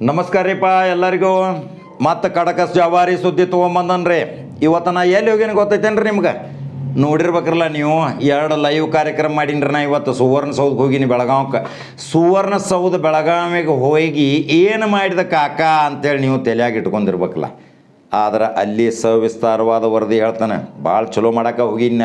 ನಮಸ್ಕಾರ ರೀಪ್ಪ ಎಲ್ಲರಿಗೂ. ಮತ್ತು ಕಡಕಸ್ ಜವಾರಿ ಸುದ್ದಿ ತೊಗೊಂಬಂದನ್ರಿ. ಇವತ್ತು ನಾ ಎಲ್ಲಿ ಹೋಗೇನು ಗೊತ್ತೈತೇನ್ರಿ ನಿಮ್ಗೆ? ನೋಡಿರ್ಬೇಕ್ರಲ್ಲ ನೀವು, ಎರಡು ಲೈವ್ ಕಾರ್ಯಕ್ರಮ ಮಾಡೀನ್ರಿ ನಾ ಇವತ್ತು. ಸುವರ್ಣ ಸೌದಕ್ಕೆ ಹೋಗಿನಿ ಬೆಳಗಾವಕ್ಕೆ ಸುವರ್ಣ ಸೌಧ ಬೆಳಗಾವಿಗೆ ಹೋಗಿ ಏನು ಮಾಡಿದ ಕಾಕ ಅಂತೇಳಿ ನೀವು ತಲೆಯಾಗಿ ಇಟ್ಕೊಂಡಿರ್ಬೇಕಲ್ಲ ಆದ್ರೆ ಅಲ್ಲಿ ಸವಿಸ್ತಾರವಾದ ವರದಿ ಹೇಳ್ತಾನೆ. ಭಾಳ ಚಲೋ ಮಾಡಕ್ಕೆ ಹೋಗಿನ್ನ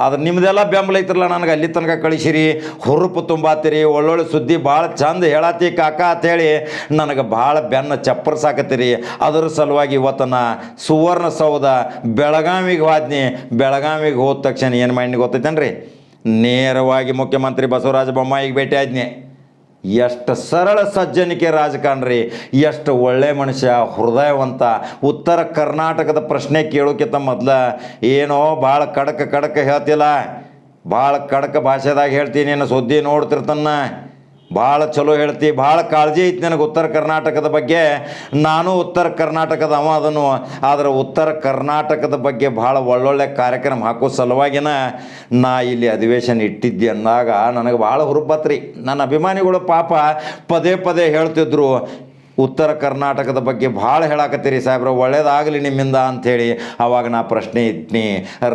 ಆದ್ರೆ ನಿಮ್ದೆಲ್ಲ ಬೆಂಬಲ ಐತ್ರಲ್ಲ ನನಗೆ, ಅಲ್ಲಿ ತನಕ ಕಳಿಸಿರಿ. ಹುರುಪು ತುಂಬಾತಿರಿ, ಒಳ್ಳೊಳ್ಳೆ ಸುದ್ದಿ ಭಾಳ ಚಂದ ಹೇಳತ್ತಿ ಕಾಕ ಅಂತೇಳಿ ನನಗೆ ಭಾಳ ಬೆನ್ನ ಚಪ್ಪರ್ಸಾಕತ್ತೀರಿ ಅದರ ಸಲುವಾಗಿ ಇವತ್ತನ ನಾ ಸುವರ್ಣ ಸೌಧ ಬೆಳಗಾವಿಗೆ ಹೋದ್ನಿ. ಬೆಳಗಾವಿಗೆ ಹೋದ ತಕ್ಷಣ ಏನು ಮಾಡಿ ಗೊತ್ತೈತೇನ್ರಿ? ನೇರವಾಗಿ ಮುಖ್ಯಮಂತ್ರಿ ಬಸವರಾಜ ಬೊಮ್ಮಾಯಿಗೆ ಭೇಟಿ ಆದ್ನಿ. ಎಷ್ಟು ಸರಳ ಸಜ್ಜನಿಕೆ ರಾಜಕಾರಣ್ರಿ ಎಷ್ಟು ಒಳ್ಳೆ ಮನುಷ್ಯ, ಹೃದಯವಂತ. ಉತ್ತರ ಕರ್ನಾಟಕದ ಪ್ರಶ್ನೆ ಕೇಳೋಕ್ಕಿಂತ ಮೊದ್ಲ, ಏನೋ ಭಾಳ ಕಡಕ ಕಡಕ ಹೇಳ್ತಿಲ್ಲ. ಭಾಳ ಕಡಕ ಭಾಷೆದಾಗ ಹೇಳ್ತೀನಿ ಸುದ್ದಿ ನೋಡ್ತಿರ್ತಾನ. ಭಾಳ ಚಲೋ ಹೇಳ್ತಿ, ಭಾಳ ಕಾಳಜಿ ಐತಿ ನನಗೆ ಉತ್ತರ ಕರ್ನಾಟಕದ ಬಗ್ಗೆ. ನಾನು ಉತ್ತರ ಕರ್ನಾಟಕದ ಅವ ಅದನ್ನು ಆದರೆ ಉತ್ತರ ಕರ್ನಾಟಕದ ಬಗ್ಗೆ ಭಾಳ ಒಳ್ಳೊಳ್ಳೆ ಕಾರ್ಯಕ್ರಮ ಹಾಕೋ ಸಲುವಾಗಿನ ನಾ ಇಲ್ಲಿ ಅಧಿವೇಶನ ಇಟ್ಟಿದ್ದೆ ಅಂದಾಗ ನನಗೆ ಭಾಳ ಹುರುಪತ್ರಿ. ನನ್ನ ಅಭಿಮಾನಿಗಳು ಪಾಪ ಪದೇ ಪದೇ ಹೇಳ್ತಿದ್ರು ಉತ್ತರ ಕರ್ನಾಟಕದ ಬಗ್ಗೆ ಭಾಳ ಹೇಳಾಕತ್ತೀರಿ ಸಾಹೇಬ್ರ, ಒಳ್ಳೇದಾಗಲಿ ನಿಮ್ಮಿಂದ ಅಂಥೇಳಿ. ಅವಾಗ ನಾ ಪ್ರಶ್ನೆ ಇಟ್ನಿ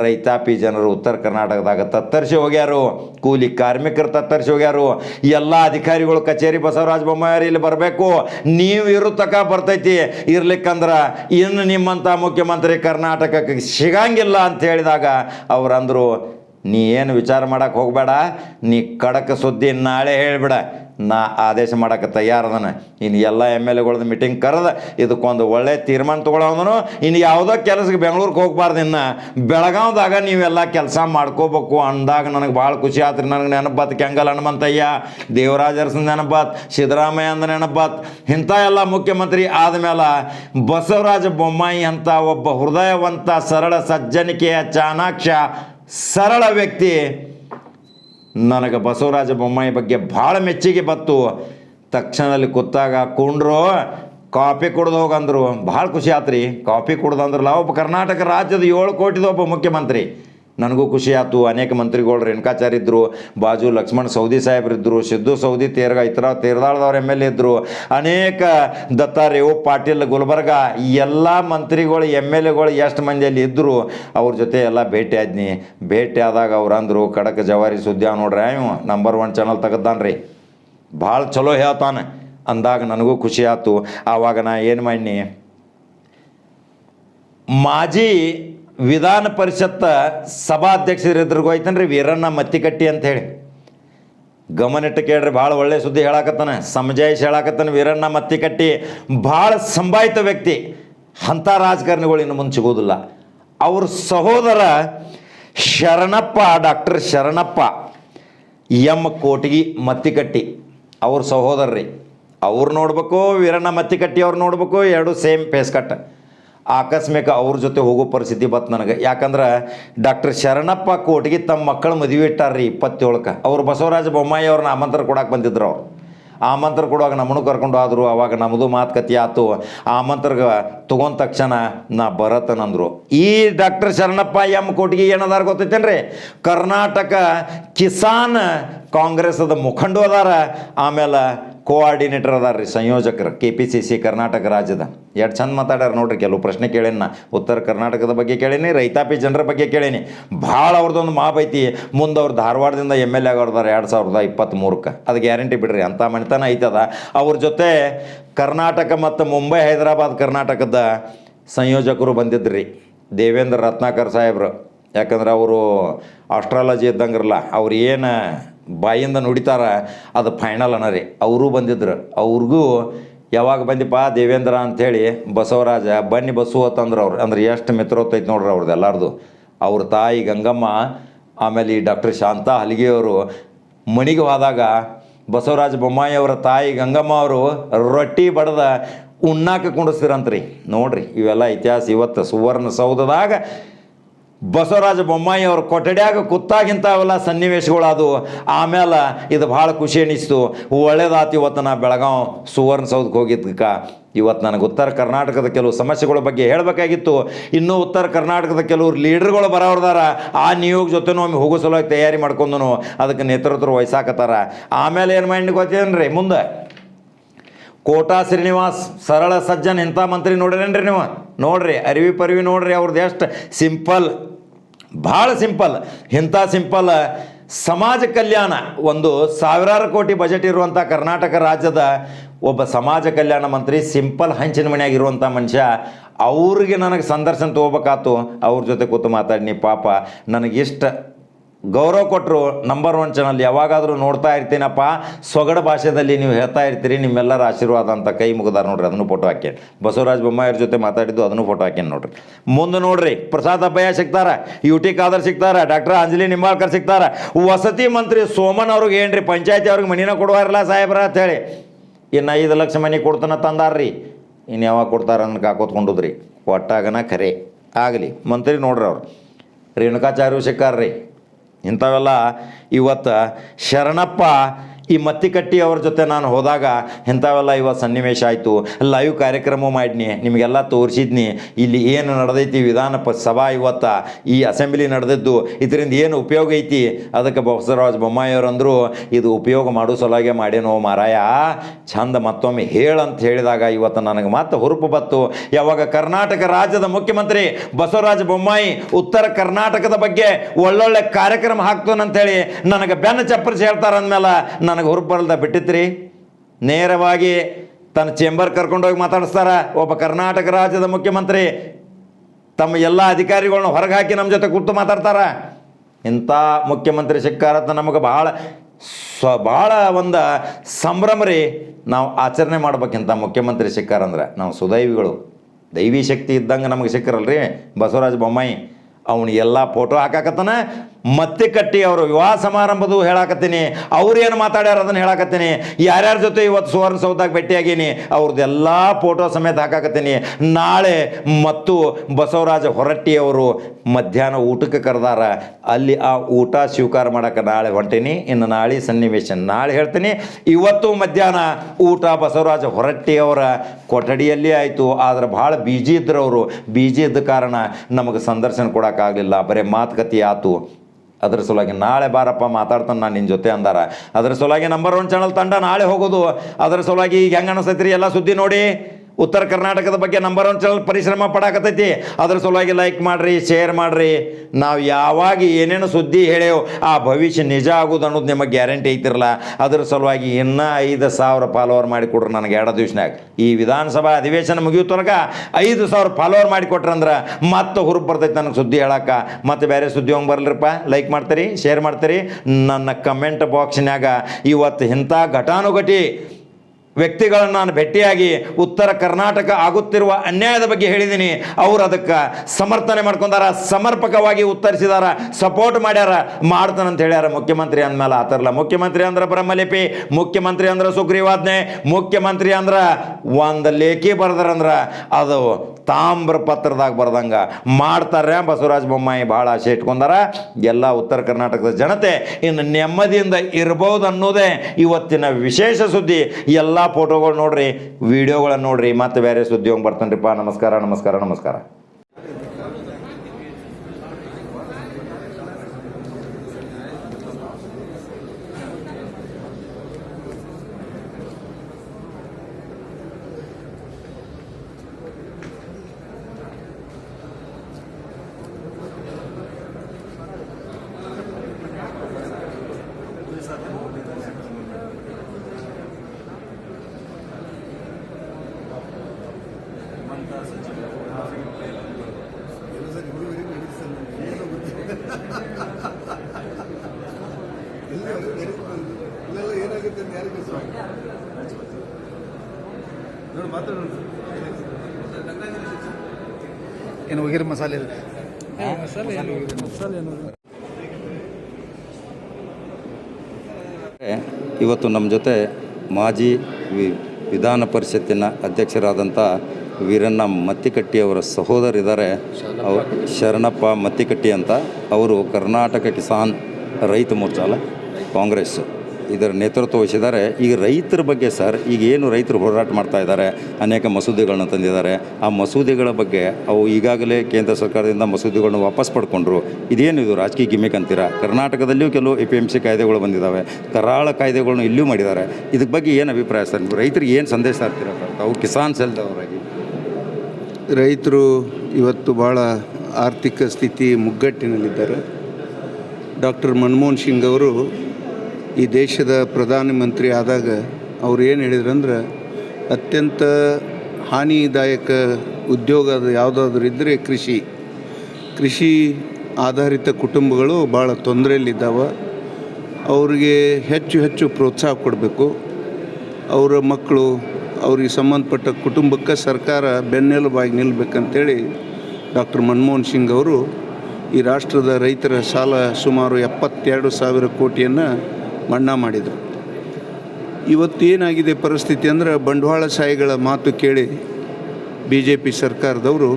ರೈತಾಪಿ ಜನರು ಉತ್ತರ ಕರ್ನಾಟಕದಾಗ ತತ್ತರಿಸಿ ಹೋಗ್ಯಾರು. ಕೂಲಿ ಕಾರ್ಮಿಕರು ತತ್ತರಿಸಿ ಹೋಗ್ಯಾರು. ಎಲ್ಲ ಅಧಿಕಾರಿಗಳು, ಕಚೇರಿ ಬಸವರಾಜ ಬೊಮ್ಮಾಯಿ ಇಲ್ಲಿ ಬರಬೇಕು. ನೀವು ಇರೋ ತಕ ಬರ್ತೈತಿ. ಇರ್ಲಿಕ್ಕಂದ್ರೆ ಇನ್ನು ನಿಮ್ಮಂಥ ಮುಖ್ಯಮಂತ್ರಿ ಕರ್ನಾಟಕಕ್ಕೆ ಸಿಗಂಗಿಲ್ಲ ಅಂತ ಹೇಳಿದಾಗ ಅವರಂದರು, ನೀ ಏನು ವಿಚಾರ ಮಾಡೋಕ್ಕೆ ಹೋಗಬೇಡ. ನೀ ಕಡಕ ಸುದ್ದಿ ನಾಳೆ ಹೇಳಿಬಿಡ. ನಾ ಆದೇಶ ಮಾಡಕ್ಕೆ ತಯಾರದನ. ಇನ್ನು ಎಲ್ಲ ಎಂ ಎಲ್ ಎಗಳದ್ದು ಮೀಟಿಂಗ್ ಕರೆದ, ಇದಕ್ಕೊಂದು ಒಳ್ಳೆ ತೀರ್ಮಾನ ತೊಗೊಳೋದನು. ಇನ್ನು ಯಾವುದೋ ಕೆಲಸಕ್ಕೆ ಬೆಂಗಳೂರಿಗೆ ಹೋಗ್ಬಾರ್ದು ಇನ್ನು. ಬೆಳಗಾವ್ದಾಗ ನೀವೆಲ್ಲ ಕೆಲಸ ಮಾಡ್ಕೋಬೇಕು ಅಂದಾಗ ನನಗೆ ಭಾಳ ಖುಷಿ ಆತ್ರಿ. ನನಗೆ ನೆನಪತ್ತು ಕೆಂಗಲ್ ಹನುಮಂತಯ್ಯ ದೇವರಾಜ ಅರಸನ್ ನೆನಪತ್ ಸಿದ್ದರಾಮಯ್ಯ ಅಂದ ನೆನಪತ್, ಇಂಥ ಎಲ್ಲ ಮುಖ್ಯಮಂತ್ರಿ ಆದಮೇಲೆ ಬಸವರಾಜ ಬೊಮ್ಮಾಯಿ ಅಂತ ಒಬ್ಬ ಹೃದಯವಂತ ಸರಳ ಸಜ್ಜನಿಕೆಯ ಚಾಣಾಕ್ಷ ಸರಳ ವ್ಯಕ್ತಿ ನನಗೆ ಬಸವರಾಜ ಬೊಮ್ಮಾಯಿ ಬಗ್ಗೆ ಭಾಳ ಮೆಚ್ಚುಗೆ ಬತ್ತು ತಕ್ಷಣದಲ್ಲಿ ಕೂತಾಗ, ಕುಂಡ್ರು, ಕಾಫಿ ಕುಡ್ದು ಹೋಗಂದ್ರು. ಭಾಳ ಖುಷಿ ಆತ್ರಿ. ಕಾಫಿ ಕುಡ್ದಂದ್ರಲ್ಲ ಒಬ್ಬ ಕರ್ನಾಟಕ ರಾಜ್ಯದ ಏಳು ಕೋಟಿದ ಒಬ್ಬ ಮುಖ್ಯಮಂತ್ರಿ. ನನಗೂ ಖುಷಿ ಆಯ್ತು. ಅನೇಕ ಮಂತ್ರಿಗಳು ರೇಣುಕಾಚಾರ್ಯ ಇದ್ದರು ಬಾಜು ಲಕ್ಷ್ಮಣ್ ಸೌದಿ ಸಾಹೇಬ್ರಿದ್ರು ಸಿದ್ದು ಸೌದಿ ತೇರ್ಗ, ಇತರ ತೇರ್ದಾಳದವ್ರ ಎಂ ಎಲ್ ಎ ಇದ್ದರು ಅನೇಕ ದತ್ತ ರೇವು ಪಾಟೀಲ್ ಗುಲ್ಬರ್ಗ ಎಲ್ಲ ಮಂತ್ರಿಗಳು ಎಂ ಎಲ್ ಎಗಳು ಎಷ್ಟು ಮಂದಿಯಲ್ಲಿ ಇದ್ದರು ಅವ್ರ ಜೊತೆ ಎಲ್ಲ ಭೇಟಿ ಆದ್ನಿ. ಭೇಟಿ ಆದಾಗ ಅವ್ರು ಅಂದರು ಖಡಕ್ ಜವಾರಿ ಸುದ್ದಿ ನೋಡ್ರಿ ಇವ ನಂಬರ್ ಒನ್ ಚಾನಲ್ ತೆಗೆದಾನ್ರಿ ಭಾಳ ಚಲೋ ಹೇಳ್ತಾನೆ. ಅಂದಾಗ ನನಗೂ ಖುಷಿ ಆಯ್ತು. ಆವಾಗ ನಾ ಏನು ಮಾಡಿನಿ? ಮಾಜಿ ವಿಧಾನ ಪರಿಷತ್ತ ಸಭಾಧ್ಯಕ್ಷರ ಎದುರುಗೂ ಐತನ್ರಿ ವೀರಣ್ಣ ಮತ್ತಿಕಟ್ಟಿ ಅಂತ ಹೇಳಿ. ಗಮನಿಟ್ಟು ಕೇಳ್ರಿ, ಭಾಳ ಒಳ್ಳೆ ಸುದ್ದಿ ಹೇಳಾಕತ್ತಾನ. ಸಮಜಾಯಿಷ್ ಹೇಳಾಕತ್ತಾನ ವೀರಣ್ಣ ಮತ್ತಿಕಟ್ಟಿ. ಭಾಳ ಸಂಭಾಯಿತ ವ್ಯಕ್ತಿ. ಅಂಥ ರಾಜಕಾರಣಿಗಳು ಇನ್ನು ಮುಂದೆ ಸಿಗೋದಿಲ್ಲ. ಅವ್ರ ಸಹೋದರ ಶರಣಪ್ಪ, ಡಾಕ್ಟರ್ ಶರಣಪ್ಪ, ಎಂ ಕೋಟಗಿ ಮತ್ತಿಕಟ್ಟಿ, ಅವ್ರ ಸಹೋದರ್ರಿ. ಅವ್ರು ನೋಡ್ಬೇಕು, ವೀರಣ್ಣ ಮತ್ತಿಕಟ್ಟಿ ಅವ್ರು ನೋಡ್ಬೇಕು, ಎರಡು ಸೇಮ್ ಫೇಸ್ ಆಕಸ್ಮಿಕ ಅವ್ರ ಜೊತೆ ಹೋಗೋ ಪರಿಸ್ಥಿತಿ ಬತ್ತು ನನಗೆ. ಯಾಕಂದ್ರೆ ಡಾಕ್ಟರ್ ಶರಣಪ್ಪ ಕೋಟಿಗೆ ತಮ್ಮ ಮಕ್ಕಳು ಮದುವೆ ಇಟ್ಟಾರ್ರಿ ಇಪ್ಪತ್ತೇಳಕ್ಕೆ. ಅವ್ರು ಬಸವರಾಜ ಬೊಮ್ಮಾಯಿ ಅವ್ರನ್ನ ಆಮಂತ್ರ ಕೊಡಕ್ಕೆ ಬಂದಿದ್ರು ಅವ್ರು. ಆಮಂತ್ರ ಕೊಡುವಾಗ ನಮ್ಮನ್ನು ಕರ್ಕೊಂಡು ಆದರು ಅವಾಗ ನಮ್ಮದು ಮಾತುಕತೆ ಆಯ್ತು. ಆಮಂತ್ರಗ ತಗೊಂಡ ತಕ್ಷಣ ನಾ ಬರತನಂದರು ಈ ಡಾಕ್ಟರ್ ಶರಣಪ್ಪ ಎಂ ಕೋಟಿಗೆ ಏನದಾರ ಗೊತ್ತೈತೇನ್ರಿ? ಕರ್ನಾಟಕ ಕಿಸಾನ್ ಕಾಂಗ್ರೆಸ್ದ ಮುಖಂಡು ಅದಾರ. ಆಮೇಲೆ ಕೋಆರ್ಡಿನೇಟರ್ ಅದಾರ ರೀ ಸಂಯೋಜಕರು K P C C Karnataka ರಾಜ್ಯದ. ಎರಡು ಚಂದ ಮಾತಾಡ್ಯಾರ ನೋಡ್ರಿ ಕೆಲವು ಪ್ರಶ್ನೆ ಕೇಳೇನಿ ನಾ ಉತ್ತರ ಕರ್ನಾಟಕದ ಬಗ್ಗೆ ಕೇಳೀನಿ, ರೈತಾಪಿ ಜನರ ಬಗ್ಗೆ ಕೇಳೀನಿ. ಭಾಳ ಅವ್ರದ್ದೊಂದು ಮಾಪ್ ಐತಿ. ಮುಂದೆ ಅವ್ರು ಧಾರವಾಡದಿಂದ ಎಂ ಎಲ್ ಎ ಆಗ್ರದಾರ ಎರಡು ಸಾವಿರದ ಇಪ್ಪತ್ತ್ಮೂರಕ್ಕೆ ಅದು ಗ್ಯಾರಂಟಿ ಬಿಡ್ರಿ ಅಂಥ ಮಣಿತನ ಐತದ. ಅವ್ರ ಜೊತೆ ಕರ್ನಾಟಕ ಮತ್ತು ಮುಂಬೈ, ಹೈದರಾಬಾದ್ ಕರ್ನಾಟಕದ ಸಂಯೋಜಕರು ಬಂದಿದ್ರಿ. ದೇವೇಂದ್ರ ರತ್ನಾಕರ್ ಸಾಹೇಬ್ರು. ಯಾಕಂದ್ರೆ ಅವರು ಆಸ್ಟ್ರಾಲಜಿ ಇದ್ದಂಗಿರಲ್ಲ, ಅವ್ರು ಏನು ಬಾಯಿಂದ ನುಡಿತಾರ, ಅದು ಫೈನಲ್ ಅನ್ನ ರೀ. ಅವರು ಬಂದಿದ್ರು. ಅವ್ರಿಗೂ ಯಾವಾಗ ಬಂದಿಪ್ಪ, ದೇವೇಂದ್ರ ಅಂಥೇಳಿ ಬಸವರಾಜ, ಬನ್ನಿ ಬಸ್ಸು ಅಂತಂದ್ರೆ ಅವ್ರು. ಅಂದ್ರೆ ಎಷ್ಟು ಮಿತ್ರೋತ್ತೈತೆ ನೋಡ್ರಿ ಅವ್ರದ್ದು ಎಲ್ಲರದು. ಅವ್ರ ತಾಯಿ ಗಂಗಮ್ಮ, ಆಮೇಲೆ ಈ ಡಾಕ್ಟರ್ ಶಾಂತಾ ಹಲಿಗೆಯವರು ಮಣಿಗೆ ಹೋದಾಗ ಬಸವರಾಜ ಬೊಮ್ಮಾಯಿ ಅವರ ತಾಯಿ ಗಂಗಮ್ಮ ಅವರು ರೊಟ್ಟಿ ಬಡದ ಉಣ್ಣಾಕ ಕುಂಡಿಸ್ತೀರಂತ್ರಿ. ನೋಡ್ರಿ, ಇವೆಲ್ಲ ಇತಿಹಾಸ ಇವತ್ತು ಸುವರ್ಣ ಸೌಧದಾಗ ಬಸವರಾಜ ಬೊಮ್ಮಾಯಿ ಅವ್ರ ಕೊಠಡಿಯಾಗ ಅವೆಲ್ಲ ಸನ್ನಿವೇಶಗಳದು ಆಮೇಲೆ ಇದು ಭಾಳ ಖುಷಿ ಅನಿಸ್ತು. ಒಳ್ಳೇದಾತು ಇವತ್ತು ನಾ ಬೆಳಗಾವ್ ಸುವರ್ಣ ಸೌಧಕ್ಕೆ ಹೋಗಿದ್ದಕ್ಕೆ ಇವತ್ತು ನನಗೆ ಉತ್ತರ ಕರ್ನಾಟಕದ ಕೆಲವು ಸಮಸ್ಯೆಗಳ ಬಗ್ಗೆ ಹೇಳಬೇಕಾಗಿತ್ತು. ಇನ್ನೂ ಉತ್ತರ ಕರ್ನಾಟಕದ ಕೆಲವರು ಲೀಡರ್ಗಳು ಬರೋರ್ದಾರ. ಆ ನಿಯೋಗ ಜೊತೆನೂ ಒಮ್ಮೆ ಹೋಗೋ ಸಲುವಾಗಿ ತಯಾರಿ ಮಾಡ್ಕೊಂಡನು. ಅದಕ್ಕೆ ನೇತೃತ್ವ ವಹಿಸಾಕತ್ತಾರ. ಆಮೇಲೆ ಏನು ಮಾಡಿ ಗೊತ್ತೇನ್ರಿ? ಮುಂದೆ. ಕೋಟಾ ಶ್ರೀನಿವಾಸ್ ಸರಳ ಸಜ್ಜನ್ ಇಂಥ ಮಂತ್ರಿ ನೋಡಿರೇನ್ರಿ ನೀವು? ನೋಡ್ರಿ, ಅರಿವಿ ಪರಿವಿ ನೋಡ್ರಿ ಅವ್ರದ್ದು ಎಷ್ಟು ಸಿಂಪಲ್ ಭಾಳ ಸಿಂಪಲ್. ಇಂಥ ಸಿಂಪಲ್ ಸಮಾಜ ಕಲ್ಯಾಣ. ಒಂದು ಸಾವಿರಾರು ಕೋಟಿ ಬಜೆಟ್ ಇರುವಂಥ ಕರ್ನಾಟಕ ರಾಜ್ಯದ ಒಬ್ಬ ಸಮಾಜ ಕಲ್ಯಾಣ ಮಂತ್ರಿ ಸಿಂಪಲ್ ಹಂಚಿನ ಮನೆಯಾಗಿರುವಂಥ ಮನುಷ್ಯ, ಅವ್ರಿಗೆ ನನಗೆ ಸಂದರ್ಶನ ತೊಗೋಬೇಕಾತು, ಅವ್ರ ಜೊತೆ ಕೂತು ಮಾತಾಡಿನಿ ಪಾಪ. ನನಗಿಷ್ಟ ಗೌರವ ಕೊಟ್ಟರು ನಂಬರ್ ಒನ್ ಚಾನಲ್ ಯಾವಾಗಾದರೂ ನೋಡ್ತಾ ಇರ್ತೀನಪ್ಪ. ಸೊಗಡ ಭಾಷೆದಲ್ಲಿ ನೀವು ಹೇಳ್ತಾ ಇರ್ತೀರಿ, ನಿಮ್ಮೆಲ್ಲರ ಆಶೀರ್ವಾದ ಅಂತ ಕೈ ಮುಗಿದಾರ ನೋಡ್ರಿ, ಅದನ್ನು ಫೋಟೋ ಹಾಕಿ. ಬಸವರಾಜ ಬೊಮ್ಮಾಯಿಯವ್ರ ಜೊತೆ ಮಾತಾಡಿದ್ದು ಅದನ್ನು ಫೋಟೋ ಹಾಕಿ ನೋಡ್ರಿ. ಮುಂದೆ ನೋಡ್ರಿ, ಪ್ರಸಾದ್ ಅಬ್ಬಯ್ಯ ಸಿಗ್ತಾರ ಯು ಟಿ ಖಾದರ್ ಸಿಗ್ತಾರ ಡಾಕ್ಟರ್ ಅಂಜಲಿ ನಿಂಬಾಳ್ಕರ್ ಸಿಗ್ತಾರ. ವಸತಿ ಮಂತ್ರಿ ಸೋಮನ್ ಅವ್ರಿಗೆ ಏನ್ರಿ, ಪಂಚಾಯತಿ ಅವ್ರಿಗೆ ಮನಿನ ಕೊಡುವಾರಲ್ಲ ಸಾಹೇಬ್ರ ಅಂತೇಳಿ ಇನ್ನು ಐದು ಲಕ್ಷ ಮನೆ ಕೊಡ್ತಾನ ತಂದಾರ್ರಿ. ಇನ್ನು ಯಾವಾಗ ಕೊಡ್ತಾರ ಅನ್ನಕ್ಕೆ ಹಾಕೋತ್ಕೊಂಡುದ್ರಿ ಒಟ್ಟಾಗನ ಖರೆ. ಆಗಲಿ, ಮಂತ್ರಿ ನೋಡ್ರಿ ಅವ್ರು. ರೇಣುಕಾಚಾರ್ಯ ಸಿಕ್ಕಾರ್ರಿ. ಇಂಥವೆಲ್ಲ ಇವತ್ತು ಶರಣಪ್ಪ ಈ ಮತ್ತಿಕಟ್ಟಿ ಅವ್ರ ಜೊತೆ ನಾನು ಹೋದಾಗ ಇಂಥವೆಲ್ಲ ಇವತ್ತು ಸನ್ನಿವೇಶ ಆಯಿತು. ಲೈವ್ ಕಾರ್ಯಕ್ರಮ ಮಾಡಿದ್ನಿ, ನಿಮಗೆಲ್ಲ ತೋರಿಸಿದ್ನಿ. ಇಲ್ಲಿ ಏನು ನಡೆದೈತಿ ವಿಧಾನ ಸಭಾ ಇವತ್ತು, ಈ ಅಸೆಂಬ್ಲಿ ನಡೆದದ್ದು, ಇದರಿಂದ ಏನು ಉಪಯೋಗ ಐತಿ? ಅದಕ್ಕೆ ಬಸವರಾಜ ಬೊಮ್ಮಾಯಿಯವರಂದರು ಇದು ಉಪಯೋಗ ಮಾಡೋ ಸಲುವಾಗಿ ಮಾಡೇನೋ ಮಾರಾಯ. ಚಂದ ಮತ್ತೊಮ್ಮೆ ಹೇಳಂತ ಹೇಳಿದಾಗ ಇವತ್ತು ನನಗೆ ಮತ್ತೆ ಹುರುಪು ಬತ್ತು ಯಾವಾಗ ಕರ್ನಾಟಕ ರಾಜ್ಯದ ಮುಖ್ಯಮಂತ್ರಿ ಬಸವರಾಜ ಬೊಮ್ಮಾಯಿ ಉತ್ತರ ಕರ್ನಾಟಕದ ಬಗ್ಗೆ ಒಳ್ಳೊಳ್ಳೆ ಕಾರ್ಯಕ್ರಮ ಹಾಕ್ತೋನಂತೇಳಿ ನನಗೆ ಬೆನ್ನ ಚಪ್ಪರಿಸಿ ಹೇಳ್ತಾರೆ ಅಂದಮೇಲೆ ನನಗೆ ಹುರುಪು ಬರಲ್ದ ಬಿಟ್ಟಿತ್ರಿ ನೇರವಾಗಿ ತನ್ನ ಚೇಂಬರ್ ಕರ್ಕೊಂಡೋಗಿ ಮಾತಾಡಿಸ್ತಾರ. ಒಬ್ಬ ಕರ್ನಾಟಕ ರಾಜ್ಯದ ಮುಖ್ಯಮಂತ್ರಿ. ತಮ್ಮ ಎಲ್ಲ ಅಧಿಕಾರಿಗಳನ್ನ ಹೊರಗೆ ಹಾಕಿ ನಮ್ಮ ಜೊತೆ ಕೂತು ಮಾತಾಡ್ತಾರ. ಇಂಥ ಮುಖ್ಯಮಂತ್ರಿ ಸಿಕ್ಕಾರತ್ತ ನಮಗೆ ಭಾಳ ಸ್ವ ಭಾಳ ಒಂದು ಸಂಭ್ರಮ ರೀ. ನಾವು ಆಚರಣೆ ಮಾಡ್ಬೇಕಿಂತ ಮುಖ್ಯಮಂತ್ರಿ ಸಿಕ್ಕಾರಂದ್ರೆ. ನಾವು ಸುದೈವಿಗಳು. ದೈವಿ ಶಕ್ತಿ ಇದ್ದಂಗೆ ನಮಗೆ ಸಿಕ್ಕರಲ್ರಿ ಬಸವರಾಜ ಬೊಮ್ಮಾಯಿ. ಅವನು ಎಲ್ಲ ಫೋಟೋ ಹಾಕಾಕತ್ತಾನ. ಮತ್ತೆ ಕಟ್ಟಿ ಅವರು ವಿವಾಹ ಸಮಾರಂಭದು ಹೇಳಾಕತ್ತೀನಿ. ಅವ್ರು ಏನು ಮಾತಾಡ್ಯಾರ ಅದನ್ನು ಹೇಳಾಕತ್ತೀನಿ. ಯಾರ್ಯಾರ ಜೊತೆ ಇವತ್ತು ಸುವರ್ಣ ಸೌದಾಗ ಭೇಟಿಯಾಗೀನಿ, ಅವ್ರದ್ದೆಲ್ಲ ಫೋಟೋ ಸಮೇತ ಹಾಕಾಕತ್ತೀನಿ. ನಾಳೆ ಮತ್ತು ಬಸವರಾಜ ಹೊರಟ್ಟಿಯವರು ಮಧ್ಯಾಹ್ನ ಊಟಕ್ಕೆ ಕರೆದಾರ. ಅಲ್ಲಿ ಆ ಊಟ ಸ್ವೀಕಾರ ಮಾಡಕ್ಕೆ ನಾಳೆ ಹೊಂಟೀನಿ. ಇನ್ನು ನಾಳೆ ಸನ್ನಿವೇಶ ನಾಳೆ ಹೇಳ್ತೀನಿ. ಇವತ್ತು ಮಧ್ಯಾಹ್ನ ಊಟ ಬಸವರಾಜ ಹೊರಟ್ಟಿಯವರ ಕೊಠಡಿಯಲ್ಲಿ ಆಯಿತು. ಆದರೆ ಭಾಳ ಬೀಜಿ ಇದ್ರವರು ಬೀಜಿ ಇದ್ದ ಕಾರಣ ನಮಗೆ ಸಂದರ್ಶನ ಕೊಡೋಕ್ಕಾಗಲಿಲ್ಲ. ಬರೀ ಮಾತುಕತೆ ಆತು. ಅದ್ರ ಸಲುವಾಗಿ ನಾಳೆ ಬಾರಪ್ಪ ಮಾತಾಡ್ತಾನೆ ನಾನು ನಿನ್ನ ಜೊತೆ ಅಂದಾರ. ಅದ್ರ ಸಲುವಾಗಿ ನಂಬರ್ ಒನ್ ಚಾನಲ್ ತಂಡ ನಾಳೆ ಹೋಗೋದು. ಅದ್ರ ಸಲುವಾಗಿ ಈಗ ಹೆಂಗೆ ಅನಿಸ್ತೈತ್ರಿ ಎಲ್ಲ ಸುದ್ದಿ ನೋಡಿ. ಉತ್ತರ ಕರ್ನಾಟಕದ ಬಗ್ಗೆ ನಂಬರ್ ಒನ್ ಚಾನಲ್ ಪರಿಶ್ರಮ ಪಡಾಕತೈತಿ ಅದ್ರ ಸಲುವಾಗಿ ಲೈಕ್ ಮಾಡ್ರಿ ಶೇರ್ ಮಾಡಿರಿ. ನಾವು ಯಾವಾಗ ಏನೇನು ಸುದ್ದಿ ಹೇಳೇವು ಆ ಭವಿಷ್ಯ ನಿಜ ಆಗೋದು ಅನ್ನೋದು ನಿಮಗೆ ಗ್ಯಾರಂಟಿ ಐತಿರಲ್ಲ ಅದ್ರ ಸಲುವಾಗಿ ಇನ್ನೂ ಐದು ಸಾವಿರ ಫಾಲೋವರ್ ಮಾಡಿ ಕೊಡ್ರಿ ನನಗೆ ಎರಡು ದಿವ್ಸನಾಗ ಈ ವಿಧಾನಸಭಾ ಅಧಿವೇಶನ ಮುಗಿಯೋತನಕ ಐದು ಸಾವಿರ ಫಾಲೋವರ್ ಮಾಡಿ ಕೊಟ್ರಂದ್ರೆ ಮತ್ತೆ ಹುರುಪು ಬರ್ತೈತೆ ನನಗೆ ಸುದ್ದಿ ಹೇಳಕ್ಕ ಮತ್ತೆ ಬೇರೆ ಸುದ್ದಿ ಹೋಗಿ ಬರಲಿರಪ್ಪ? ಲೈಕ್ ಮಾಡ್ತೀರಿ ಶೇರ್ ಮಾಡ್ತೀರಿ. ನನ್ನ ಕಮೆಂಟ್ ಬಾಕ್ಸ್ನಾಗ ಇವತ್ತು ಇಂಥ ಘಟಾನುಘಟಿ ವ್ಯಕ್ತಿಗಳನ್ನು ನಾನು ಭೇಟಿಯಾಗಿ ಉತ್ತರ ಕರ್ನಾಟಕ ಆಗುತ್ತಿರುವ ಅನ್ಯಾಯದ ಬಗ್ಗೆ ಹೇಳಿದ್ದೀನಿ. ಅವರು ಅದಕ್ಕೆ ಸಮರ್ಥನೆ ಮಾಡ್ಕೊಂಡಾರ, ಸಮರ್ಪಕವಾಗಿ ಉತ್ತರಿಸಿದಾರ ಸಪೋರ್ಟ್ ಮಾಡ್ಯಾರ ಮಾಡ್ತಾನಂತ ಹೇಳ್ಯಾರ ಮುಖ್ಯಮಂತ್ರಿ ಅಂದಮೇಲೆ ಆತರಲ್ಲ ಮುಖ್ಯಮಂತ್ರಿ ಅಂದ್ರೆ ಬ್ರಹ್ಮಲಿಪಿ, ಮುಖ್ಯಮಂತ್ರಿ ಅಂದ್ರೆ ಸುಗ್ರೀವಾಜ್ಞೆ ಮುಖ್ಯಮಂತ್ರಿ ಅಂದ್ರೆ ಒಂದು ಲೇಖಿ ಬರ್ದಾರಂದ್ರೆ ಅದು ತಾಮ್ರ ಪತ್ರದಾಗ ಬರ್ದಂಗೆ. ಮಾಡ್ತಾರೆ ಬಸವರಾಜ ಬೊಮ್ಮಾಯಿ ಭಾಳ ಆಸೆ ಇಟ್ಕೊಂಡಾರ. ಎಲ್ಲ ಉತ್ತರ ಕರ್ನಾಟಕದ ಜನತೆ ಇನ್ನು ನೆಮ್ಮದಿಯಿಂದ ಇರ್ಬೋದು ಅನ್ನೋದೇ ಇವತ್ತಿನ ವಿಶೇಷ ಸುದ್ದಿ. ಎಲ್ಲ ಫೋಟೋಗಳು ನೋಡ್ರಿ ವಿಡಿಯೋಗಳನ್ನು ನೋಡ್ರಿ ಮತ್ತೆ ಬೇರೆ ಸುದ್ದಿ ಹೋಗಿ ಬರ್ತಾನ್ರಿಪ್ಪ. ನಮಸ್ಕಾರ ನಮಸ್ಕಾರ ನಮಸ್ಕಾರ. ಏನು ಒಗಿರ ಮಸಾಲೆ ಇದೆ? ಇವತ್ತು ನಮ್ಮ ಜೊತೆ ಮಾಜಿ ವಿಧಾನ ಪರಿಷತ್ತಿನ ಅಧ್ಯಕ್ಷರಾದಂಥ ವೀರಣ್ಣ ಮತ್ತಿಕಟ್ಟಿಯವರ ಸಹೋದರಿದ್ದಾರೆ. ಅವ ಶರಣಪ್ಪ ಮತ್ತಿಕಟ್ಟಿ ಅಂತ. ಅವರು ಕರ್ನಾಟಕ ಕಿಸಾನ್ ರೈತ ಮೋರ್ಚಾಲ ಕಾಂಗ್ರೆಸ್. ಇದರ ನೇತೃತ್ವ ವಹಿಸಿದ್ದಾರೆ. ಈಗ ರೈತರ ಬಗ್ಗೆ ಸರ್, ಈಗ ಏನು ರೈತರು ಹೋರಾಟ ಮಾಡ್ತಾ ಇದ್ದಾರೆ, ಅನೇಕ ಮಸೂದೆಗಳನ್ನ ತಂದಿದ್ದಾರೆ. ಆ ಮಸೂದೆಗಳ ಬಗ್ಗೆ ಅವು ಈಗಾಗಲೇ ಕೇಂದ್ರ ಸರ್ಕಾರದಿಂದ ಮಸೂದೆಗಳನ್ನ ವಾಪಸ್ ಪಡ್ಕೊಂಡ್ರು. ಇದೇನು ಇದು ರಾಜಕೀಯ ಗಿಮಿಕ್ ಅಂತೀರಾ? ಕರ್ನಾಟಕದಲ್ಲಿಯೂ ಕೆಲವು ಎ ಪಿ ಎಂ ಸಿ ಕಾಯ್ದೆಗಳು ಬಂದಿದ್ದಾವೆ ಕರಾಳ ಕಾಯ್ದೆಗಳನ್ನ ಇಲ್ಲಿಯೂ ಮಾಡಿದ್ದಾರೆ. ಇದ್ರ ಬಗ್ಗೆ ಏನು ಅಭಿಪ್ರಾಯ ಸರ್? ರೈತರಿಗೆ ಏನು ಸಂದೇಶ ಆಗ್ತೀರಾ ಸರ್? ತಾವು ಕಿಸಾನ್ ಸೆಲ್ದವರಾಗಿ ರೈತರು ಇವತ್ತು ಭಾಳ ಆರ್ಥಿಕ ಸ್ಥಿತಿ ಮುಗ್ಗಟ್ಟಿನಲ್ಲಿದ್ದಾರೆ. ಡಾಕ್ಟರ್ ಮನಮೋಹನ್ ಸಿಂಗ್ ಅವರು ಈ ದೇಶದ ಪ್ರಧಾನಮಂತ್ರಿ ಆದಾಗ ಅವ್ರು ಏನು ಹೇಳಿದ್ರಂದ್ರೆ ಅತ್ಯಂತ ಹಾನಿದಾಯಕ ಉದ್ಯೋಗ ಯಾವುದಾದ್ರೂ ಇದ್ದರೆ ಕೃಷಿ. ಕೃಷಿ ಆಧಾರಿತ ಕುಟುಂಬಗಳು ಭಾಳ ತೊಂದರೆಯಲ್ಲಿದ್ದಾವೆ. ಅವ್ರಿಗೆ ಹೆಚ್ಚು ಹೆಚ್ಚು ಪ್ರೋತ್ಸಾಹ ಕೊಡಬೇಕು. ಅವರ ಮಕ್ಕಳು ಅವ್ರಿಗೆ ಸಂಬಂಧಪಟ್ಟ ಕುಟುಂಬಕ್ಕೆ ಸರ್ಕಾರ ಬೆನ್ನೆಲುಬಾಗಿ ನಿಲ್ಲಬೇಕಂತೇಳಿ ಡಾಕ್ಟರ್ ಮನಮೋಹನ್ ಸಿಂಗ್ ಅವರು ಈ ರಾಷ್ಟ್ರದ ರೈತರ ಸಾಲ ಸುಮಾರು ಎಪ್ಪತ್ತೆರಡು ಸಾವಿರ ಕೋಟಿಯನ್ನು ಮನ್ನಾ ಮಾಡಿದರು. ಇವತ್ತು ಏನಾಗಿದೆ ಪರಿಸ್ಥಿತಿ ಅಂದರೆ ಬಂಡವಾಳಶಾಹಿಗಳ ಮಾತು ಕೇಳಿ ಬಿ ಜೆ ಪಿ ಸರ್ಕಾರದವರು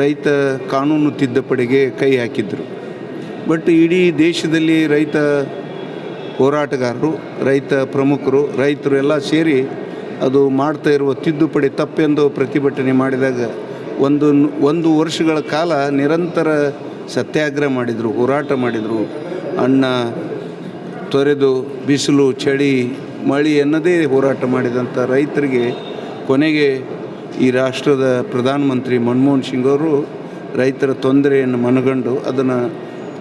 ರೈತ ಕಾನೂನು ತಿದ್ದುಪಡಿಗೆ ಕೈ ಹಾಕಿದ್ರು. ಬಟ್ ಇಡೀ ದೇಶದಲ್ಲಿ ರೈತ ಹೋರಾಟಗಾರರು, ರೈತ ಪ್ರಮುಖರು, ರೈತರು ಎಲ್ಲ ಸೇರಿ ಅದು ಮಾಡ್ತಾ ಇರುವ ತಿದ್ದುಪಡಿ ತಪ್ಪೆಂದು ಪ್ರತಿಭಟನೆ ಮಾಡಿದಾಗ ಒಂದು ಒಂದು ವರ್ಷಗಳ ಕಾಲ ನಿರಂತರ ಸತ್ಯಾಗ್ರಹ ಮಾಡಿದರು, ಹೋರಾಟ ಮಾಡಿದರು. ಅಣ್ಣ ತೊರೆದು, ಬಿಸಿಲು, ಚಳಿ, ಮಳೆ ಎನ್ನದೇ ಹೋರಾಟ ಮಾಡಿದಂಥ ರೈತರಿಗೆ ಕೊನೆಗೆ ಈ ರಾಷ್ಟ್ರದ ಪ್ರಧಾನಮಂತ್ರಿ ಮನಮೋಹನ್ ಸಿಂಗ್ ಅವರು ರೈತರ ತೊಂದರೆಯನ್ನು ಮನಗಂಡು ಅದನ್ನು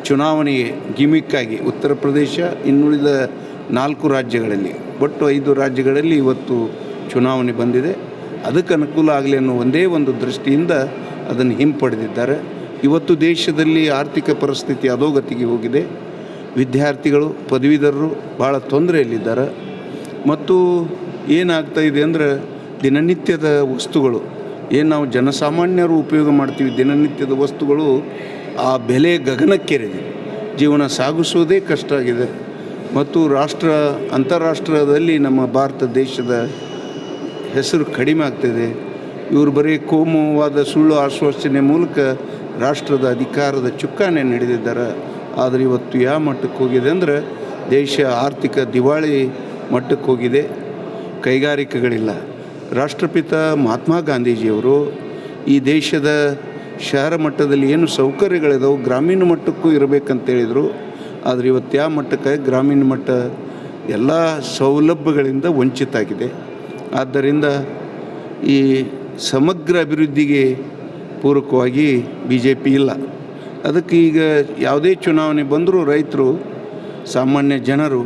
ಚುನಾವಣೆಗೆ ಗಿಮಿಕ್ಕಾಗಿ ಉತ್ತರ ಪ್ರದೇಶ ಇನ್ನುಳಿದ ನಾಲ್ಕು ರಾಜ್ಯಗಳಲ್ಲಿ, ಒಟ್ಟು ಐದು ರಾಜ್ಯಗಳಲ್ಲಿ ಇವತ್ತು ಚುನಾವಣೆ ಬಂದಿದೆ. ಅದಕ್ಕೆ ಅನುಕೂಲ ಆಗಲಿ ಅನ್ನೋ ಒಂದೇ ಒಂದು ದೃಷ್ಟಿಯಿಂದ ಅದನ್ನು ಹಿಂಪಡೆದಿದ್ದಾರೆ. ಇವತ್ತು ದೇಶದಲ್ಲಿ ಆರ್ಥಿಕ ಪರಿಸ್ಥಿತಿ ಅಧೋಗತಿಗೆ ಹೋಗಿದೆ. ವಿದ್ಯಾರ್ಥಿಗಳು, ಪದವೀಧರರು ಭಾಳ ತೊಂದರೆಯಲ್ಲಿದ್ದಾರೆ. ಮತ್ತು ಏನಾಗ್ತಾ ಇದೆ ಅಂದರೆ ದಿನನಿತ್ಯದ ವಸ್ತುಗಳು, ಏನು ನಾವು ಜನಸಾಮಾನ್ಯರು ಉಪಯೋಗ ಮಾಡ್ತೀವಿ ದಿನನಿತ್ಯದ ವಸ್ತುಗಳು, ಆ ಬೆಲೆ ಗಗನಕ್ಕೇರಿದೆ. ಜೀವನ ಸಾಗಿಸೋದೇ ಕಷ್ಟ ಆಗಿದೆ. ಮತ್ತು ರಾಷ್ಟ್ರ, ಅಂತಾರಾಷ್ಟ್ರದಲ್ಲಿ ನಮ್ಮ ಭಾರತ ದೇಶದ ಹೆಸರು ಕಡಿಮೆ ಆಗ್ತಿದೆ. ಇವರು ಬರೀ ಕೋಮುವಾದ ಸುಳ್ಳು ಆಶ್ವಾಸನೆ ಮೂಲಕ ರಾಷ್ಟ್ರದ ಅಧಿಕಾರದ ಚುಕ್ಕಾಣಿ ನಡೆದಿದ್ದಾರೆ ಆದರೆ ಇವತ್ತು ಯಾವ ಮಟ್ಟಕ್ಕೆ ಹೋಗಿದೆ ಅಂದರೆ ದೇಶ ಆರ್ಥಿಕ ದಿವಾಳಿ ಮಟ್ಟಕ್ಕೆ ಹೋಗಿದೆ. ಕೈಗಾರಿಕೆಗಳಿಲ್ಲ. ರಾಷ್ಟ್ರಪಿತ ಮಹಾತ್ಮ ಗಾಂಧೀಜಿಯವರು ಈ ದೇಶದ ಶಹರ ಮಟ್ಟದಲ್ಲಿ ಏನು ಸೌಕರ್ಯಗಳಿದಾವೆ ಗ್ರಾಮೀಣ ಮಟ್ಟಕ್ಕೂ ಇರಬೇಕಂತ ಹೇಳಿದರು. ಆದರೆ ಇವತ್ತು ಯಾವ ಮಟ್ಟಕ್ಕೆ? ಗ್ರಾಮೀಣ ಮಟ್ಟ ಎಲ್ಲ ಸೌಲಭ್ಯಗಳಿಂದ ವಂಚಿತ ಆಗಿದೆ ಆದ್ದರಿಂದ ಈ ಸಮಗ್ರ ಅಭಿವೃದ್ಧಿಗೆ ಪೂರಕವಾಗಿ ಬಿ ಜೆ ಪಿ ಇಲ್ಲ. ಅದಕ್ಕೆ ಈಗ ಯಾವುದೇ ಚುನಾವಣೆ ಬಂದರೂ ರೈತರು, ಸಾಮಾನ್ಯ ಜನರು,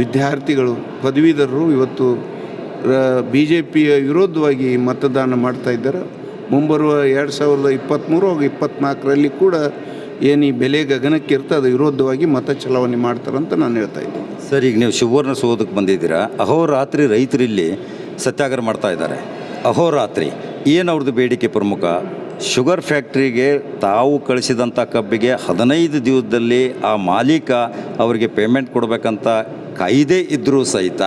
ವಿದ್ಯಾರ್ಥಿಗಳು, ಪದವೀಧರರು ಇವತ್ತು ಬಿ ಜೆ ಪಿಯ ವಿರೋಧವಾಗಿ ಮತದಾನ ಮಾಡ್ತಾ ಇದ್ದಾರೆ. ಮುಂಬರುವ ಎರಡು ಸಾವಿರದ ಇಪ್ಪತ್ತ್ಮೂರು ಹಾಗೂ ಇಪ್ಪತ್ತ್ನಾಲ್ಕರಲ್ಲಿ ಕೂಡ ಏನು ಈ ಬೆಲೆ ಗಗನಕ್ಕೆ ಇರ್ತದೆ, ಅದು ವಿರೋಧವಾಗಿ ಮತ ಚಲಾವಣೆ ಮಾಡ್ತಾರಂತ ನಾನು ಹೇಳ್ತಾ ಇದ್ದೀನಿ. ಸರ್, ಈಗ ನೀವು ಸುವರ್ಣ ಸೌಧಕ್ಕೆ ಬಂದಿದ್ದೀರಾ. ಅಹೋರಾತ್ರಿ ರೈತರು ಇಲ್ಲಿ ಸತ್ಯಾಗ್ರಹ ಮಾಡ್ತಾ ಇದ್ದಾರೆ. ಅಹೋರಾತ್ರಿ, ಏನು ಅವ್ರದ್ದು ಬೇಡಿಕೆ ಪ್ರಮುಖ? ಶುಗರ್ ಫ್ಯಾಕ್ಟ್ರಿಗೆ ತಾವು ಕಳಿಸಿದಂಥ ಕಬ್ಬಿಗೆ ಹದಿನೈದು ದಿವಸದಲ್ಲಿ ಆ ಮಾಲೀಕ ಅವರಿಗೆ ಪೇಮೆಂಟ್ ಕೊಡಬೇಕಂತ ಕಾಯ್ದೆ ಇದ್ದರೂ ಸಹಿತ,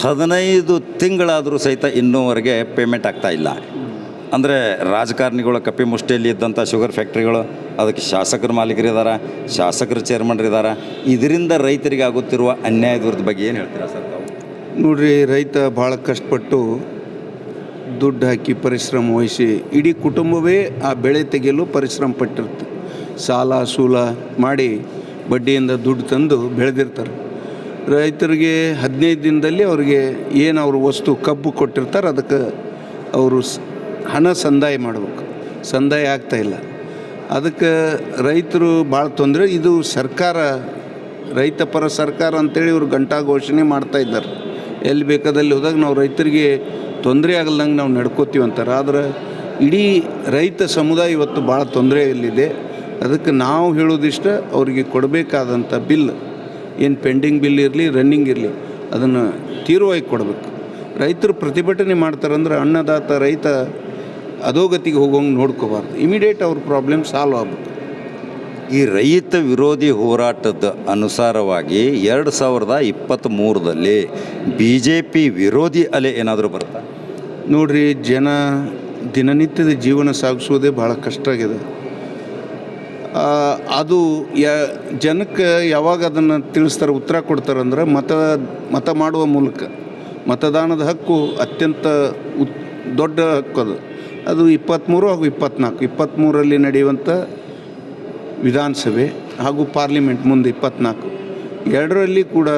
ಹದಿನೈದು ತಿಂಗಳಾದರೂ ಸಹಿತ ಇನ್ನೂವರೆಗೆ ಪೇಮೆಂಟ್ ಆಗ್ತಾ ಇಲ್ಲ. ಅಂದರೆ ರಾಜಕಾರಣಿಗಳ ಕಪ್ಪಿ ಮುಷ್ಟಿಯಲ್ಲಿ ಇದ್ದಂಥ ಶುಗರ್ ಫ್ಯಾಕ್ಟ್ರಿಗಳು, ಅದಕ್ಕೆ ಶಾಸಕರ ಮಾಲೀಕರಿದ್ದಾರೆ ಶಾಸಕರ ಚೇರ್ಮನ್ರಿದ್ದಾರೆ ಇದರಿಂದ ರೈತರಿಗೆ ಆಗುತ್ತಿರುವ ಅನ್ಯಾಯದ ಬಗ್ಗೆ ಏನು ಹೇಳ್ತೀರಾ ಸರ್? ನೋಡ್ರಿ, ರೈತ ಭಾಳ ಕಷ್ಟಪಟ್ಟು ದುಡ್ಡು ಹಾಕಿ ಪರಿಶ್ರಮ ವಹಿಸಿ ಇಡೀ ಕುಟುಂಬವೇ ಆ ಬೆಳೆ ತೆಗೆಯಲು ಪರಿಶ್ರಮ ಪಟ್ಟಿರುತ್ತೆ. ಸಾಲ ಸೂಲ ಮಾಡಿ ಬಡ್ಡಿಯಿಂದ ದುಡ್ಡು ತಂದು ಬೆಳೆದಿರ್ತಾರೆ. ರೈತರಿಗೆ ಹದಿನೈದು ದಿನದಲ್ಲಿ ಅವ್ರಿಗೆ ಏನು ಅವರು ವಸ್ತು ಕಬ್ಬು ಕೊಟ್ಟಿರ್ತಾರೆ ಅದಕ್ಕೆ ಅವರು ಹಣ ಸಂದಾಯ ಮಾಡಬೇಕು. ಸಂದಾಯ ಆಗ್ತಾಯಿಲ್ಲ ಅದಕ್ಕೆ ರೈತರು ಭಾಳ ತೊಂದರೆ. ಇದು ಸರ್ಕಾರ, ರೈತ ಪರ ಸರ್ಕಾರ ಅಂತೇಳಿ ಇವರು ಗಂಟಾ ಘೋಷಣೆ ಮಾಡ್ತಾ ಇದ್ದಾರೆ. ಎಲ್ಲಿ ಬೇಕಾದಲ್ಲಿ ಹೋದಾಗ ನಾವು ರೈತರಿಗೆ ತೊಂದರೆ ಆಗಲ್ದಂಗೆ ನಾವು ನಡ್ಕೋತೀವಿ ಅಂತಾರೆ. ಆದ್ರೆ ಇಡೀ ರೈತ ಸಮುದಾಯ ಇವತ್ತು ಭಾಳ ತೊಂದರೆಯಲ್ಲಿದೆ. ಅದಕ್ಕೆ ನಾವು ಹೇಳೋದಿಷ್ಟ ಅವರಿಗೆ ಕೊಡಬೇಕಾದಂಥ ಬಿಲ್, ಏನು ಪೆಂಡಿಂಗ್ ಬಿಲ್ ಇರಲಿ, ರನ್ನಿಂಗ್ ಇರಲಿ, ಅದನ್ನು ತೀವ್ರವಾಗಿ ಕೊಡಬೇಕು. ರೈತರು ಪ್ರತಿಭಟನೆ ಮಾಡ್ತಾರಂದ್ರೆ ಅನ್ನದಾತ ರೈತ ಅಧೋಗತಿಗೆ ಹೋಗೋಂಗೆ ನೋಡ್ಕೋಬಾರ್ದು. ಇಮಿಡಿಯೇಟ್ ಅವ್ರ ಪ್ರಾಬ್ಲಮ್ ಸಾಲ್ವ್ ಆಗ್ಬೇಕು ಈ ರೈತ ವಿರೋಧಿ ಹೋರಾಟದ ಅನುಸಾರವಾಗಿ ಎರಡು ಸಾವಿರದ ಇಪ್ಪತ್ತ್ಮೂರರಲ್ಲಿ ಬಿ ಜೆ ಪಿ ವಿರೋಧಿ ಅಲೆ ಏನಾದರೂ ಬರುತ್ತಾ? ನೋಡ್ರಿ, ಜನ ದಿನನಿತ್ಯದ ಜೀವನ ಸಾಗಿಸೋದೇ ಭಾಳ ಕಷ್ಟ ಆಗಿದೆ. ಅದು ಯ, ಜನಕ್ಕೆ ಯಾವಾಗ ಅದನ್ನು ತಿಳಿಸ್ತಾರೆ, ಉತ್ತರ ಕೊಡ್ತಾರಂದ್ರೆ ಮತ ಮತ ಮಾಡುವ ಮೂಲಕ. ಮತದಾನದ ಹಕ್ಕು ಅತ್ಯಂತ ಉತ್, ದೊಡ್ಡ ಹಕ್ಕು ಅದು. ಅದು ಇಪ್ಪತ್ತ್ಮೂರು ಹಾಗೂ ಇಪ್ಪತ್ತ್ನಾಲ್ಕು ಇಪ್ಪತ್ತ್ಮೂರಲ್ಲಿ ನಡೆಯುವಂಥ ವಿಧಾನಸಭೆ ಹಾಗೂ ಪಾರ್ಲಿಮೆಂಟ್ ಮುಂದೆ ಇಪ್ಪತ್ನಾಲ್ಕು. ಎರಡರಲ್ಲಿ ಕೂಡ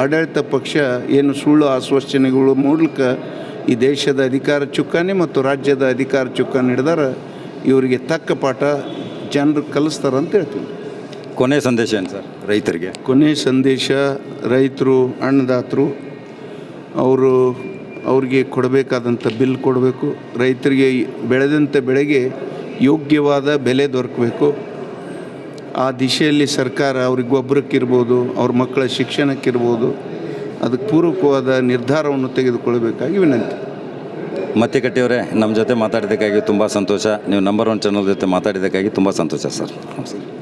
ಆಡಳಿತ ಪಕ್ಷ ಏನು ಸುಳ್ಳು ಆಶ್ವಾಸನೆಗಳು ಮೂಲಕ ಈ ದೇಶದ ಅಧಿಕಾರ ಚುಕ್ಕಾಣಿ ಮತ್ತು ರಾಜ್ಯದ ಅಧಿಕಾರ ಚುಕ್ಕಾಣಿ ಹಿಡಿದಾರ ಇವರಿಗೆ ತಕ್ಕ ಪಾಠ ಜನರು ಕಲಿಸ್ತಾರೆ ಅಂತ ಹೇಳ್ತೀನಿ. ಕೊನೆ ಸಂದೇಶ ಏನು ಸರ್ ರೈತರಿಗೆ? ಕೊನೆ ಸಂದೇಶ ರೈತರು ಅನ್ನದಾತರು ಅವರು ಅವ್ರಿಗೆ ಕೊಡಬೇಕಾದಂಥ ಬಿಲ್ ಕೊಡಬೇಕು ರೈತರಿಗೆ ಬೆಳೆದಂಥ ಬೆಳೆಗೆ ಯೋಗ್ಯವಾದ ಬೆಲೆ ದೊರಕಬೇಕು. ಆ ದಿಶೆಯಲ್ಲಿ ಸರ್ಕಾರ ಅವ್ರಿಗೆ ಗೊಬ್ಬರಕ್ಕಿರ್ಬೋದು ಅವ್ರ ಮಕ್ಕಳ ಶಿಕ್ಷಣಕ್ಕಿರ್ಬೋದು ಅದಕ್ಕೆ ಪೂರಕವಾದ ನಿರ್ಧಾರವನ್ನು ತೆಗೆದುಕೊಳ್ಬೇಕಾಗಿ ವಿನಂತಿ. ಮತ್ತೆ ಕಟ್ಟಿಯವರೇ ನಮ್ಮ ಜೊತೆ ಮಾತಾಡಿದ್ದಕ್ಕಾಗಿ ತುಂಬ ಸಂತೋಷ. ನೀವು ನಂಬರ್ ಒನ್ ಚಾನಲ್ ಜೊತೆ ಮಾತಾಡಿದ್ದಕ್ಕಾಗಿ ತುಂಬ ಸಂತೋಷ ಸರ್ ನಮಸ್ಕಾರ